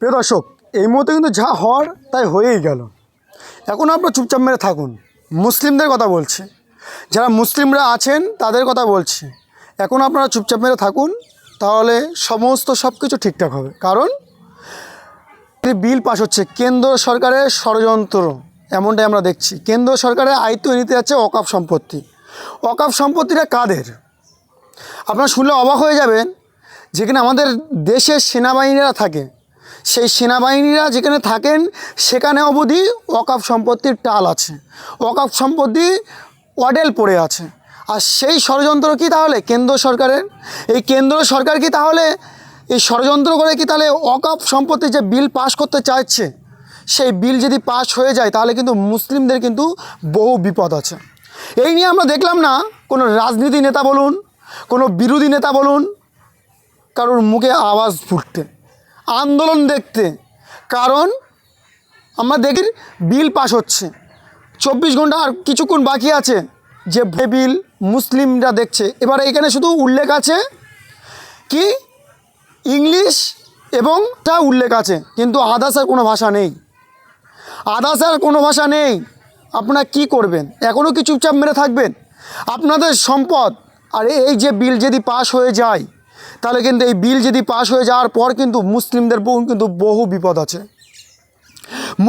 প্রিয় দর্শক, এই মুহূর্তে কিন্তু যা হওয়ার তাই হয়েই গেল। এখন আপনারা চুপচাপ মেরে থাকুন, মুসলিমদের কথা বলছি। যারা মুসলিমরা আছেন, তাদের কথা বলছি। এখন আপনারা চুপচাপ মেরে থাকুন, তাহলে সমস্ত সব কিছু ঠিকঠাক হবে। কারণ বিল পাস হচ্ছে, কেন্দ্র সরকারের ষড়যন্ত্র, এমনটাই আমরা দেখছি। কেন্দ্র সরকারের আয়ত্ত নিতে যাচ্ছে অকাপ সম্পত্তি। অকাপ সম্পত্তিটা কাদের? আপনারা শুনলে অবাক হয়ে যাবেন যেখানে আমাদের দেশের সেনাবাহিনীরা থাকে সেই সেনাবাহিনীরা যেখানে থাকেন, সেখানে অবধি অকাপ সম্পত্তির টাল আছে। অকাপ সম্পত্তি অডেল পড়ে আছে। আর সেই ষড়যন্ত্র কি তাহলে কেন্দ্র সরকারের? এই কেন্দ্র সরকার কি তাহলে, এই ষড়যন্ত্র করে কি তাহলে অকাপ সম্পত্তি যে বিল পাস করতে চাইছে, সেই বিল যদি পাস হয়ে যায়, তাহলে কিন্তু মুসলিমদের কিন্তু বহু বিপদ আছে। এই নিয়ে আমরা দেখলাম না, কোনো রাজনীতি নেতা বলুন, কোনো বিরোধী নেতা বলুন, কারোর মুখে আওয়াজ ফুটতে। আন্দোলন দেখতে। কারণ আমরা দেখি বিল পাস হচ্ছে। চব্বিশ ঘণ্টা আর কিছুক্ষণ বাকি আছে যে বিল মুসলিমরা দেখছে। এবার এখানে শুধু উল্লেখ আছে কি ইংলিশ এবং তা উল্লেখ আছে, কিন্তু আদার্সের কোনো ভাষা নেই। আদার্সের কোনো ভাষা নেই। আপনারা কি করবেন? এখনও কি চুপচাপ মেরে থাকবেন? আপনাদের সম্পদ। আর এই যে বিল যদি পাস হয়ে যায় তাহলে কিন্তু এই বিল যদি পাশ হয়ে যাওয়ার পর কিন্তু মুসলিমদের বহু কিন্তু বহু বিপদ আছে।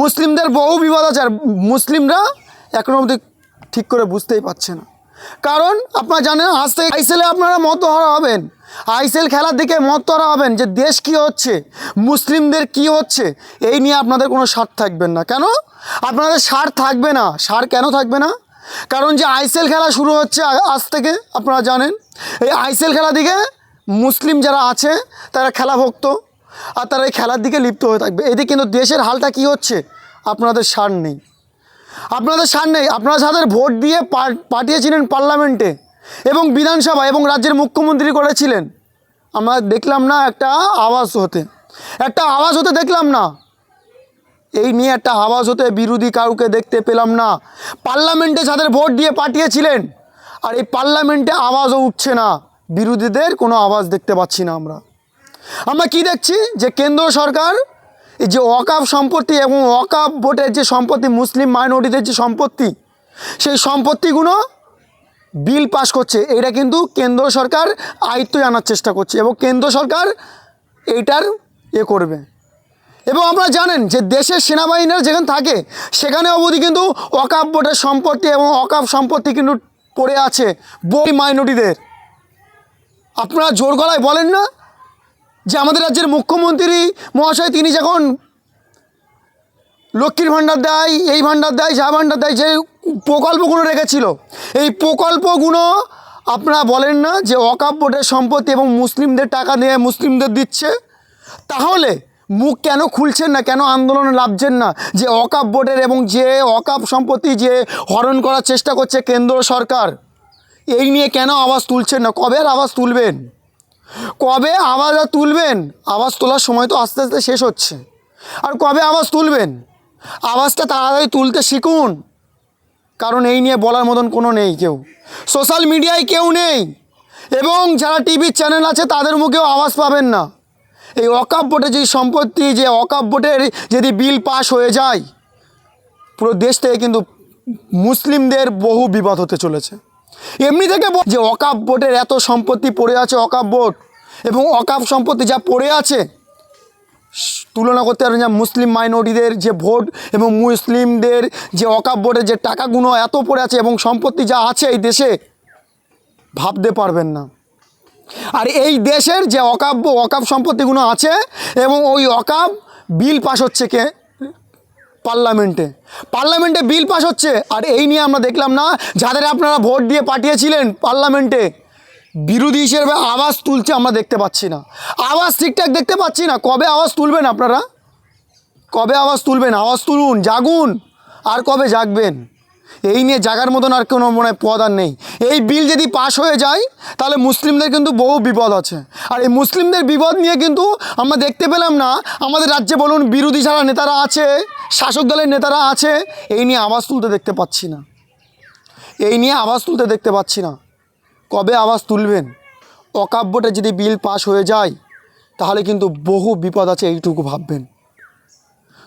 মুসলিমদের বহু বিপদ আছে আর মুসলিমরা এখনও অবধি ঠিক করে বুঝতেই পারছে না। কারণ আপনারা জানেন, আজ থেকে আইসেলে আপনারা মতহারা হবেন। আইসেল খেলার দিকে মতহারা হবেন যে দেশ কি হচ্ছে, মুসলিমদের কি হচ্ছে, এই নিয়ে আপনাদের কোনো স্বার্থ থাকবেন না। কেন? আপনাদের সার থাকবে না। সার কেন থাকবে না? কারণ যে আইসেল খেলা শুরু হচ্ছে আজ থেকে, আপনারা জানেন, এই আইসেল খেলা দিকে মুসলিম যারা আছে, তারা খেলা ভক্ত আর তারা এই খেলার দিকে লিপ্ত হয়ে থাকবে। এদিকে কিন্তু দেশের হালটা কি হচ্ছে? আপনাদের সার নেই। আপনাদের সার নেই। আপনারা যাদের ভোট দিয়ে পাঠিয়েছিলেন পার্লামেন্টে এবং বিধানসভা এবং রাজ্যের মুখ্যমন্ত্রী করেছিলেন, আমরা দেখলাম না একটা আওয়াজ হতে। একটা আওয়াজ হতে দেখলাম না। এই নিয়ে একটা আওয়াজ হতে বিরোধী কাউকে দেখতে পেলাম না। পার্লামেন্টে যাদের ভোট দিয়ে পাঠিয়েছিলেন, আর এই পার্লামেন্টে আওয়াজও উঠছে না। বিরোধীদের কোনো আওয়াজ দেখতে পাচ্ছি না আমরা। আমরা কি দেখছি? যে কেন্দ্র সরকার এই যে ওয়াকাফ সম্পত্তি এবং ওয়াকাফ ভোটের যে সম্পত্তি, মুসলিম মাইনরিটিদের যে সম্পত্তি, সেই সম্পত্তিগুলো বিল পাস করছে। এটা কিন্তু কেন্দ্র সরকার আয়ত্তই আনার চেষ্টা করছে এবং কেন্দ্র সরকার এইটার এ করবে। এবং আপনারা জানেন যে দেশের সেনাবাহিনীরা যেখানে থাকে, সেখানে অবধি কিন্তু অকাপ বোর্ডের সম্পত্তি এবং অকাপ সম্পত্তি কিন্তু পড়ে আছে বই মাইনরিটিদের। আপনারা জোর গলায় বলেন না যে আমাদের রাজ্যের মুখ্যমন্ত্রী মহাশয় তিনি যখন লক্ষ্মীর ভাণ্ডার দেয়, এই ভাণ্ডার দেয়, যা ভাণ্ডার দেয়, যে প্রকল্পগুলো রেখেছিল, এই প্রকল্পগুলো আপনারা বলেন না যে অকাপ বোর্ডের সম্পত্তি এবং মুসলিমদের টাকা দিয়ে মুসলিমদের দিচ্ছে? তাহলে মুখ কেন খুলছেন না? কেন আন্দোলনে লাভছেন না? যে অকাপ বোর্ডের এবং যে অকাপ সম্পত্তি যে হরণ করার চেষ্টা করছে কেন্দ্র সরকার এই নিয়ে কেন আওয়াজ তুলছেন না? কবে আর আওয়াজ তুলবেন? কবে আওয়াজ আর তুলবেন? আওয়াজ তোলার সময় তো আস্তে আস্তে শেষ হচ্ছে। আর কবে আওয়াজ তুলবেন? আওয়াজটা তাড়াতাড়ি তুলতে শিখুন। কারণ এই নিয়ে বলার মতন কোনো নেই কেউ। সোশ্যাল মিডিয়ায় কেউ নেই। এবং যারা টিভির চ্যানেল আছে, তাদের মুখেও আওয়াজ পাবেন না। এই অকাপ বোর্ডের যে সম্পত্তি, যে অকাপ বোর্ডের যদি বিল পাশ হয়ে যায়, পুরো দেশ থেকে কিন্তু মুসলিমদের বহু বিপদ হতে চলেছে। এমনি থেকে যে অকাপ বোর্ডের এত সম্পত্তি পড়ে আছে, অকাপ বোর্ড এবং অকাপ সম্পত্তি যা পড়ে আছে, তুলনা করতে পারেন যে মুসলিম মাইনরিটিদের যে ভোট এবং মুসলিমদের যে অকাপ বোর্ডের যে টাকাগুলো এত পড়ে আছে এবং সম্পত্তি যা আছে এই দেশে, ভাবতে পারবেন না। আর এই দেশের যে অকাব্য অকাপ সম্পত্তিগুলো আছে এবং ওই অকাপ বিল পাস হচ্ছে কে? পার্লামেন্টে। পার্লামেন্টে বিল পাস হচ্ছে। আর এই নিয়ে আমরা দেখলাম না, যাদের আপনারা ভোট দিয়ে পাঠিয়েছিলেন পার্লামেন্টে, বিরোধী হিসেবে আওয়াজ তুলছে আমরা দেখতে পাচ্ছি না। আওয়াজ ঠিকঠাক দেখতে পাচ্ছি না। কবে আওয়াজ তুলবেন আপনারা? কবে আওয়াজ তুলবেন? আওয়াজ তুলুন, জাগুন। আর কবে জাগবেন? এই নিয়ে জাগার মতন আর কোনো মনে হয় পদ আর নেই। এই বিল যদি পাশ হয়ে যায়, তাহলে মুসলিমদের কিন্তু বহু বিপদ আছে। আর এই মুসলিমদের বিপদ নিয়ে কিন্তু আমরা দেখতে পেলাম না। আমাদের রাজ্যে বলুন, বিরোধী যারা নেতারা আছে শাসক দলের নেতারা আছে, এই নিয়ে আওয়াজ তুলতে দেখতে পাচ্ছি না। এই নিয়ে আওয়াজ তুলতে দেখতে পাচ্ছি না। কবে আওয়াজ তুলবেন? অকাব্যটা যদি বিল পাস হয়ে যায়, তাহলে কিন্তু বহু বিপদ আছে, এইটুকু ভাববেন।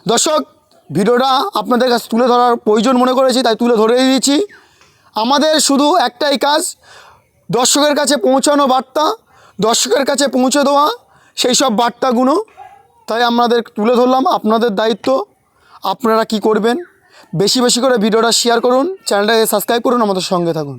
দর্শক, ভিডিওটা আপনাদের কাছে তুলে ধরার প্রয়োজন মনে করেছি, তাই তুলে ধরে দিয়েছি। আমাদের শুধু একটাই কাজ, দর্শকের কাছে পৌঁছানো বার্তা, দর্শকের কাছে পৌঁছে দেওয়া, সেই সব বার্তাগুলো, তাই আমাদের তুলে ধরলাম। আপনাদের দায়িত্ব আপনারা কি করবেন? বেশি বেশি করে ভিডিওটা শেয়ার করুন চ্যানেলটাকে সাবস্ক্রাইব করুন, আমাদের সঙ্গে থাকুন।